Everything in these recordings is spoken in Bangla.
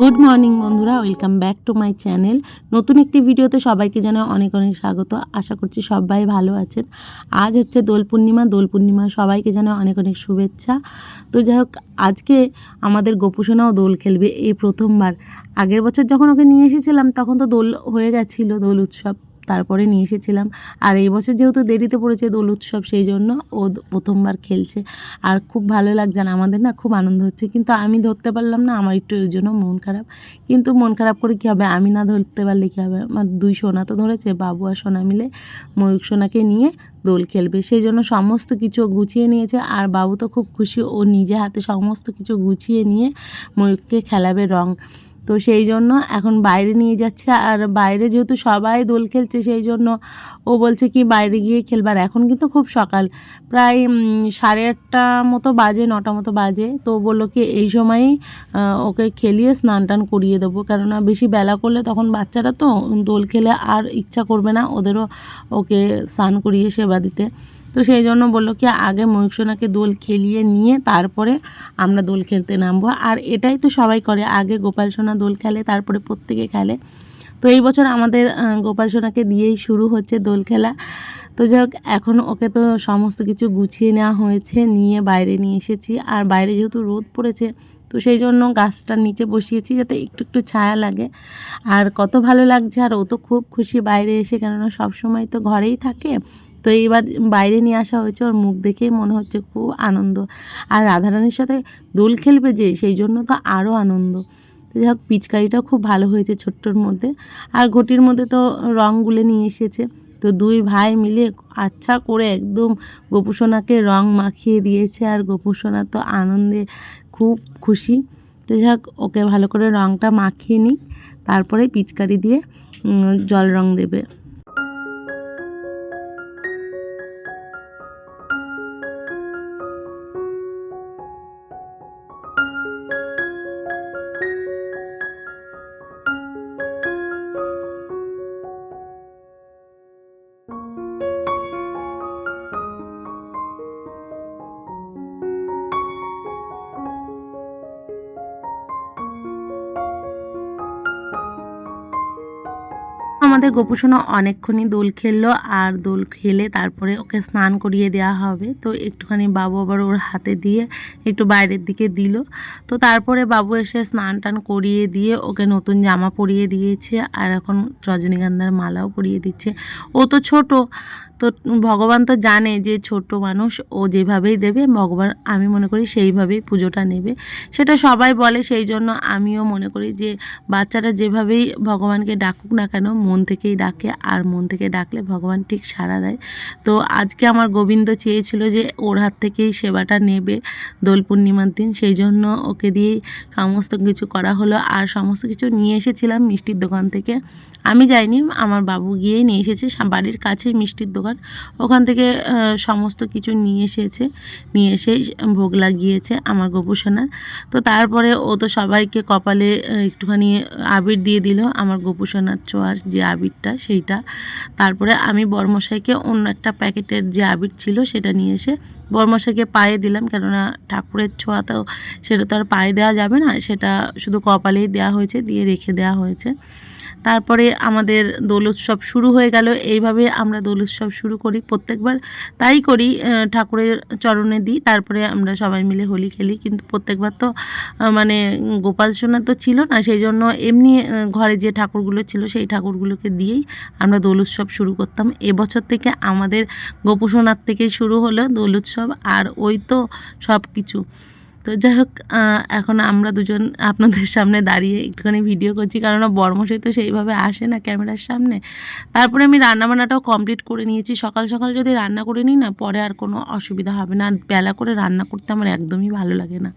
গুড মর্নিং বন্ধুরা welcome back to my channel নতুন একটি ভিডিওতে সবাইকে জানাই অনেক অনেক স্বাগত। আশা করছি সবাই ভালো আছেন। আজ হচ্ছে দোল পূর্ণিমা। দোল পূর্ণিমা সবাইকে জানাই অনেক অনেক শুভেচ্ছা। তো যাই হোক আজকে আমাদের গোপুসোনাও দোল খেলবে এই প্রথমবার। আগের বছর যখন ওকে নিয়ে এসেছিলাম, তখন তো দোল হয়ে গেছিল, দোল উৎসব। তারপরে নিয়ে এসেছিলাম। আর এই বছর যেহেতু দেরিতে পড়েছে দোল উৎসব, সেই জন্য ও প্রথমবার খেলছে। আর খুব ভালো লাগছে না, আমাদের না খুব আনন্দ হচ্ছে। কিন্তু আমি ধরতে পারলাম না, আমার একটু ওই জন্য মন খারাপ। কিন্তু মন খারাপ করে কী হবে? আমি না ধরতে পারলে কী হবে? আমার দুই সোনা তো ধরেছে, বাবু আর সোনা মিলে ময়ূর সোনাকে নিয়ে দোল খেলবে। সেই জন্য সমস্ত কিছু গুছিয়ে নিয়েছে। আর বাবু তো খুব খুশি, ও নিজে হাতে সমস্ত কিছু গুছিয়ে নিয়ে ময়ূরকে খেলাবে রং। তো সেই জন্য এখন বাইরে নিয়ে যাচ্ছে। আর বাইরে যেহেতু সবাই দোল খেলছে, সেই জন্য ও বলছে কি বাইরে গিয়ে খেলবার এখন কিন্তু খুব সকাল, প্রায় সাড়ে আটটা মতো বাজে, নটা মতো বাজে। তো বলল কি এই সময়ই ওকে খেলিয়ে স্নান টান করিয়ে দেবো। কেননা বেশি বেলা করলে তখন বাচ্চারা তো দোল খেলে আর ইচ্ছা করবে না ওদেরও ওকে স্নান করিয়ে সেবা দিতে। তো সেই জন্য বলল কি, আগে ময়ূরসোনাকে দোল খেলিয়ে নিয়ে তারপরে আমরা দোল খেলতে নামবো। আর এটাই তো সবাই করে, আগে গোপাল সোনা দোল খেলে, তারপরে প্রত্যেকে খেলে। তো এই বছর আমাদের গোপাল সোনাকে দিয়েই শুরু হচ্ছে দোল খেলা। তো যাই হোক, এখন ওকে তো সমস্ত কিছু গুছিয়ে নেওয়া হয়েছে, নিয়ে বাইরে নিয়ে এসেছি। আর বাইরে যেহেতু রোদ পড়েছে, তো সেই জন্য গাছটার নিচে বসিয়েছি যাতে একটু একটু ছায়া লাগে। আর কত ভালো লাগছে, আর ও তো খুব খুশি বাইরে এসে, কেননা সব সময় তো ঘরেই থাকে। তো এইবার বাইরে নিয়ে আসা হয়েছে, ওর মুখ দেখেই মনে হচ্ছে খুব আনন্দ। আর রাধারানীর সাথে দোল খেলবে যে, সেই জন্য তো আরও আনন্দ। তো যাই হোক, পিচকারিটাও খুব ভালো হয়েছে ছোট্টর মধ্যে। আর ঘটির মধ্যে তো রং গুলে নিয়ে এসেছে। তো দুই ভাই মিলে আচ্ছা করে একদম গোপুসোনাকে রং মাখিয়ে দিয়েছে, আর গোপুসোনা তো আনন্দে খুব খুশি। তো যাই হোক, ওকে ভালো করে রংটা মাখিয়ে নিই তারপরে পিচকারি দিয়ে জল রং দেবে। আমাদের গোপুসোনা অনেকক্ষণই দোল খেললো আর দোল খেলে তারপরে ওকে স্নান করিয়ে দেওয়া হবে। তো একটুখানি বাবু আবার ওর হাতে দিয়ে একটু বাইরের দিকে দিল। তো তারপরে বাবু এসে স্নান টান করিয়ে দিয়ে ওকে নতুন জামা পরিয়ে দিয়েছে আর এখন রজনীগন্ধার মালাও পরিয়ে দিচ্ছে। ও তো ছোট তো ভগবান তো জানে যে ছোট মানুষ ও যেভাবেই দেবে, ভগবান আমি মনে করি সেইভাবেই পুজোটা নেবে। সেটা সবাই বলে, সেই জন্য আমিও মনে করি যে বাচ্চারা যেভাবেই ভগবানকে ডাকুক না কেন, মন থেকেই ডাকে আর মন থেকে ডাকলে ভগবান ঠিক সাড়া দেয়। তো আজকে আমার গোবিন্দ চেয়েছিল যে ওর হাত থেকেই সেবাটা নেবে দোল পূর্ণিমার দিন, সেই জন্য ওকে দিয়েই সমস্ত কিছু করা হলো। আর সমস্ত কিছু নিয়ে এসেছিলাম মিষ্টির দোকান থেকে। আমি যাইনি, আমার বাবু গিয়েই নিয়ে এসেছে বাড়ির কাছেই মিষ্টির দোকান। ওখান থেকে সমস্ত কিছু নিয়ে এসেছে, নিয়ে এসে ভোগ লাগিয়েছে আমার গোপুসোনার তো তারপরে ও তো সবাইকে কপালে একটুখানি আবির দিয়ে দিল, আমার গোপুসোনার ছোঁয়ার যে আবিরটা, সেইটা। তারপরে আমি বর্মশাইকে অন্য একটা প্যাকেটের যে আবির ছিল, সেটা নিয়ে এসে বর্মশাইকে পায়ে দিলাম, কেননা ঠাকুরের ছোঁয়া তো, সেটা তো আর পায়ে দেওয়া যাবে না, সেটা শুধু কপালেই দেওয়া হয়েছে, দিয়ে রেখে দেওয়া হয়েছে। তারপরে আমাদের দোল উৎসব শুরু হয়ে গেল। এইভাবে আমরা দোল উৎসব শুরু করি, প্রত্যেকবার তাই করি ঠাকুরের চরণে দিই, তারপরে আমরা সবাই মিলে হোলি খেলি। কিন্তু প্রত্যেকবার তো মানে গোপাল সোনা তো ছিল না সেই জন্য এমনি ঘরে যে ঠাকুরগুলো ছিল সেই ঠাকুরগুলোকে দিয়েই আমরা দোল উৎসব শুরু করতাম। এবছর থেকে আমাদের গোপুসোনার থেকেই শুরু হলো দোল উৎসব, আর ওই তো সব কিছু তো যাই হোক এখন আমরা দুজন আপনাদের সামনে দাঁড়িয়ে একটুখানি ভিডিও করছি। কারণ বর্মশাই তো সেইভাবে আসে না ক্যামেরার সামনে। তারপরে আমি রান্নাবান্নাটাও কমপ্লিট করে নিয়েছি। সকাল সকাল যদি রান্না করে নিই না, পরে আর কোনো অসুবিধা হবে না। আর বেলা করে রান্না করতে আমার একদমই ভালো লাগে না।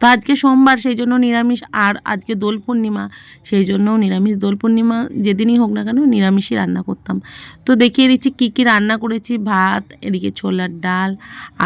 তো আজকে সোমবার, সেই জন্য নিরামিষ। আর আজকে দোল পূর্ণিমা, সেই জন্যও নিরামিষ দোল পূর্ণিমা। যেদিনই হোক না কেন নিরামিষই রান্না করতাম। তো দেখিয়ে দিচ্ছি কী কী রান্না করেছি। ভাত, এদিকে ছোলার ডাল,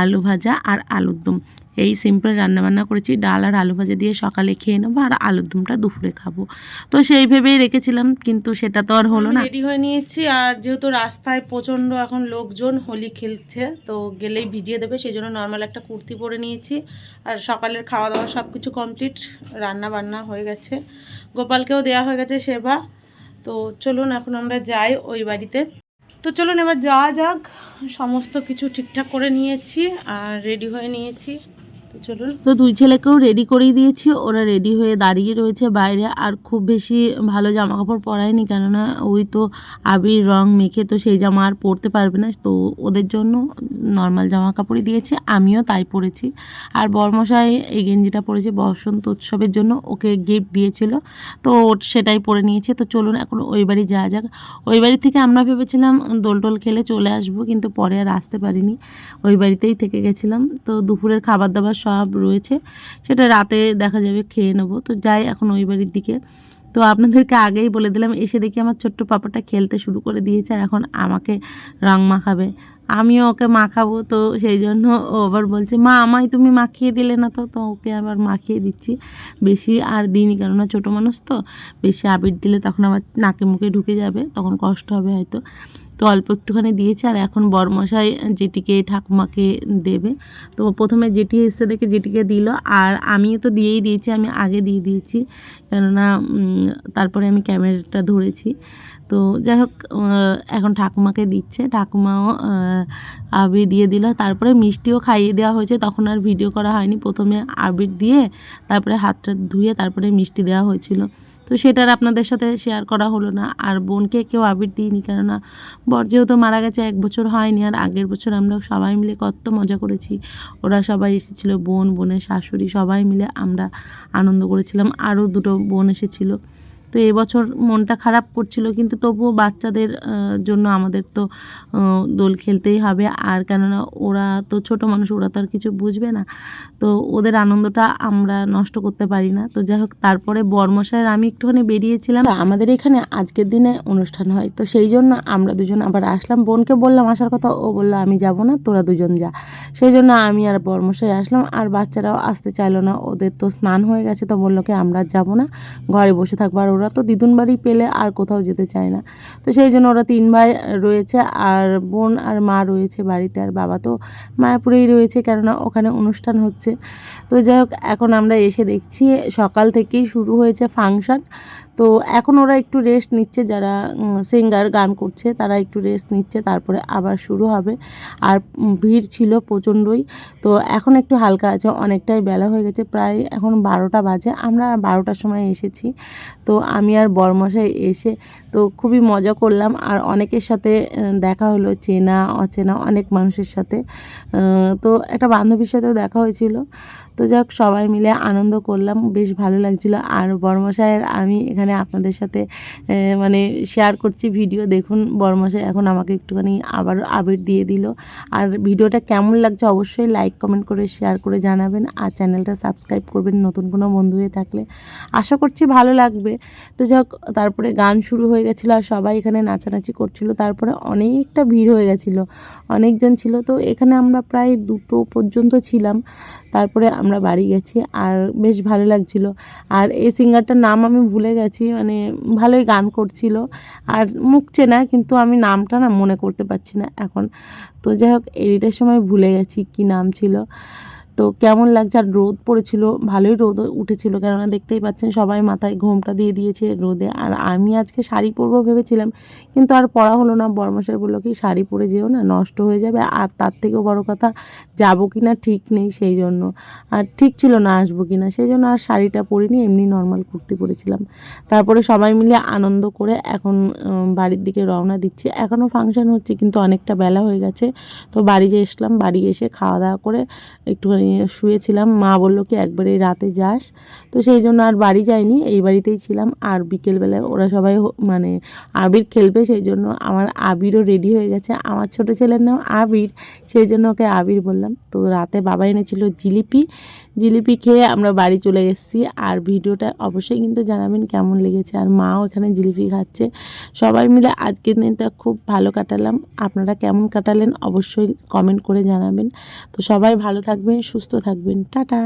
আলু ভাজা আর আলুর দম। এই সিম্পল রান্নাবান্না করেছি ডাল আর আলু ভাজা দিয়ে সকালে খেয়ে নেব আর আলুর দমটা দুপুরে খাব। তো সেই ভেবেই রেখেছিলাম কিন্তু সেটা তো আর হলো না। রেডি হয়ে নিয়েছি আর যেহেতু রাস্তায় প্রচণ্ড এখন লোকজন হোলি খেলছে তো গেলেই ভিজিয়ে দেবে সেই জন্য নর্মাল একটা কুর্তি পরে নিয়েছি। আর সকালের খাওয়া দাওয়া সব কিছু কমপ্লিট রান্না বান্না হয়ে গেছে। গোপালকেও দেওয়া হয়ে গেছে সেবা। তো চলুন এখন আমরা যাই ওই বাড়িতে। তো চলুন এবার যাওয়া যাক সমস্ত কিছু ঠিকঠাক করে নিয়েছি আর রেডি হয়ে নিয়েছি। তো দুই ছেলেকেও রেডি করেই দিয়েছি। ওরা রেডি হয়ে দাঁড়িয়ে রয়েছে বাইরে। আর খুব বেশি ভালো জামা কাপড় পরায়নি, কেননা ওই তো আবির রং মেখে তো সেই জামা আর পরতে পারবে না। তো ওদের জন্য নর্মাল জামা কাপড়ই দিয়েছি। আমিও তাই পরেছি। আর বরমশাই এই গেঞ্জিটা পরেছে বসন্ত উৎসবের জন্য। ওকে গিফট দিয়েছিল। তো সেটাই পরে নিয়েছে। তো চলুন এখন ওই বাড়ি যাওয়া যাক। ওই বাড়ি থেকে আমরা ভেবেছিলাম দোল টোল খেলে চলে আসব, কিন্তু পরে আর আসতে পারিনি। ওই বাড়িতেই থেকে গেছিলাম। তো দুপুরের খাবার দাবার সব রয়েছে। সেটা রাতে দেখা যাবে, খেয়ে নেব। তো যাই, এখন ওই বাড়ির দিকে। তো আপনাদেরকে আগেই বলে দিলাম, এসে দেখি আমার ছোট্ট পাপাটা খেলতে শুরু করে দিয়েছে আর এখন আমাকে রং মাখাবে। আমিও ওকে মাখাবো, তো সেই জন্য ও আবার বলছে, মা, আমায় তুমি মাখিয়ে দিলে না তো? তো ওকে আবার মাখিয়ে দিচ্ছি বেশি আর দিইনি, কেননা ছোটো মানুষ তো। বেশি আবির দিলে তখন আবার নাকে মুখে ঢুকে যাবে, তখন কষ্ট হবে হয়তো। তো অল্প একটুখানি দিয়েছে, আর এখন বরমশাই যেটিকে ঠাকুমাকে দেবে। তো প্রথমে যেটি এসে দেখে যেটিকে দিল, আর আমিও তো দিয়েই দিয়েছি, আমি আগে দিয়ে দিয়েছি। কেননা তারপরে আমি ক্যামেরাটা ধরেছি। তো যাই হোক এখন ঠাকুমাকে দিচ্ছে। ঠাকুমাও আবির দিয়ে দিল। তারপরে মিষ্টিও খাইয়ে দেওয়া হয়েছে। তখন আর ভিডিও করা হয়নি। প্রথমে আবির দিয়ে, তারপরে হাতটা ধুয়ে, তারপরে মিষ্টি দেওয়া হয়েছিল। তো সেটার আপনাদের সাথে শেয়ার করা হলো না। আর বোনকে কেউ আবির দিইনি, কেননা বর যেহেতু মারা গেছে, এক বছর হয়নি, আর আগের বছর আমরা সবাই মিলে কত মজা করেছি। ওরা সবাই এসেছিল, বোন, বোনের শাশুড়ি সবাই মিলে আমরা আনন্দ করেছিলাম। আরও দুটো বোন এসেছিল। তো এবছর মনটা খারাপ করছিল, কিন্তু তবুও বাচ্চাদের জন্য আমাদের তো দোল খেলতেই হবে। আর কেননা ওরা তো ছোট মানুষ, ওরা তো আর কিছু বুঝবে না। তো ওদের আনন্দটা আমরা নষ্ট করতে পারি না। তো যাই হোক, তারপরে বর্মশায়ের আমি একটুখানি বেরিয়েছিলাম। আমাদের এখানে আজকের দিনে অনুষ্ঠান হয়, তো সেই জন্য আমরা দুজন আবার আসলাম। বোনকে বললাম, আসার কথা ও বলল, আমি যাব না, তোরা দুজন যা। সেই জন্য আমি আর বর্মশাই আসলাম। আর বাচ্চারাও আসতে চাইলো না, ওদের তো স্নান হয়ে গেছে, তো বলল কি, আমরা যাব না, ঘরে বসে থাকব। আর ওরা তো দিদুন বাড়ি পেলে আর কোথাও যেতে চায় না। তো সেই জন্য ওরা তিন ভাই রয়েছে আর বোন আর মা রয়েছে বাড়িতে আর বাবা তো মায়াপুরেই রয়েছে কেননা ওখানে অনুষ্ঠান হচ্ছে। তো যাই হোক, এখন আমরা এসে দেখছি সকাল থেকেই শুরু হয়েছে ফাংশন। তো এখন ওরা একটু রেস্ট নিচ্ছে, যারা সিঙ্গার গান করছে, তারা একটু রেস্ট নিচ্ছে, তারপরে আবার শুরু হবে। আর ভিড় ছিল প্রচণ্ডই, তো এখন একটু হালকা আছে, অনেকটাই বেলা হয়ে গেছে, প্রায় এখন বারোটা বাজে, আমরা বারোটার সময় এসেছি। তো আমি আর বরমশাই এসে, তো খুবই মজা করলাম, আর অনেকের সাথে দেখা হলো, চেনা, অচেনা, অনেক মানুষের সাথে। তো একটা বান্ধবীর সাথেও দেখা হয়েছিল। তো যাক, সবাই মিলে আনন্দ করলাম, বেশ ভালো লাগছিল। আর বরমশাইয়ের আমি এখানে আপনাদের সাথে মানে শেয়ার করছি ভিডিও দেখুন, বরমশাই এখন আমাকে একটুখানি আবার আবির দিয়ে দিল। আর ভিডিওটা কেমন লাগছে অবশ্যই লাইক কমেন্ট করে শেয়ার করে জানাবেন। আর চ্যানেলটা সাবস্ক্রাইব করবেন নতুন কোনো বন্ধু হয়ে থাকলে। আশা করছি ভালো লাগবে। তো যাক, তারপরে গান শুরু হয়ে গেছিল আর সবাই এখানে নাচানাচি করছিল। তারপরে অনেকটা ভিড় হয়ে গেছিল, অনেকজন ছিল। তো এখানে আমরা প্রায় দুটো পর্যন্ত ছিলাম। তারপরে আমরা বাড়ি গেছি আর বেশ ভালো লাগছিল। আর এই সিঙ্গারটার নাম আমি ভুলে গেছি মানে ভালোই গান করছিল। আর মুখ চেনা, কিন্তু আমি নামটা না মনে করতে পারছি না এখন। তো যাই হোক, এডিটের সময় ভুলে গেছি কি নাম ছিল। তো কেমন লাগছে? আর রোদ পড়েছিল, ভালোই রোদ উঠেছিল, কেননা দেখতেই পাচ্ছেন সবাই মাথায় ঘোমটা দিয়ে দিয়েছে রোদে। আর আমি আজকে শাড়ি পরবো ভেবেছিলাম, কিন্তু আর পরা হলো না। বর্মশাই বলল কি শাড়ি পরে যেও না, নষ্ট হয়ে যাবে। আর তার থেকেও বড় কথা, যাব কি না ঠিক নেই সেই জন্য আর ঠিক ছিল না আসব কি না সেই জন্য আর শাড়িটা পরিনি, এমনি নর্মাল কুর্তি পরেছিলাম। তারপরে সবাই মিলে আনন্দ করে এখন বাড়ির দিকে রওনা দিচ্ছি। এখনও ফাংশন হচ্ছে, কিন্তু অনেকটা বেলা হয়ে গেছে। তো বাড়ি এসলাম, বাড়ি এসে খাওয়া দাওয়া করে একটুখানি শুয়েছিলাম, মা বলল কি একবারে রাতে যাস। তো সেই জন্য আর বাড়ি যাইনি, এই বাড়িতেই ছিলাম। আর বিকেলবেলায় ওরা সবাই মানে আবির খেলবে, সেই জন্য আমার আবিরও রেডি হয়ে গেছে। আমার ছোট ছেলের নাম আবির, সেই জন্য ওকে আবির বললাম। তো রাতে বাবা এনেছিল জিলিপি। জিলিপি খেয়ে আমরা বাড়ি চলে এসেছি। আর ভিডিওটা অবশ্যই কিন্তু জানাবেন কেমন লেগেছে। আর মাও এখানে জিলিপি খাচ্ছে। সবাই মিলে আজকের দিনটা খুব ভালো কাটালাম। আপনারা কেমন কাটালেন অবশ্যই কমেন্ট করে জানাবেন। তো সবাই ভালো থাকবেন সুস্থ থাকবেন। টাটা!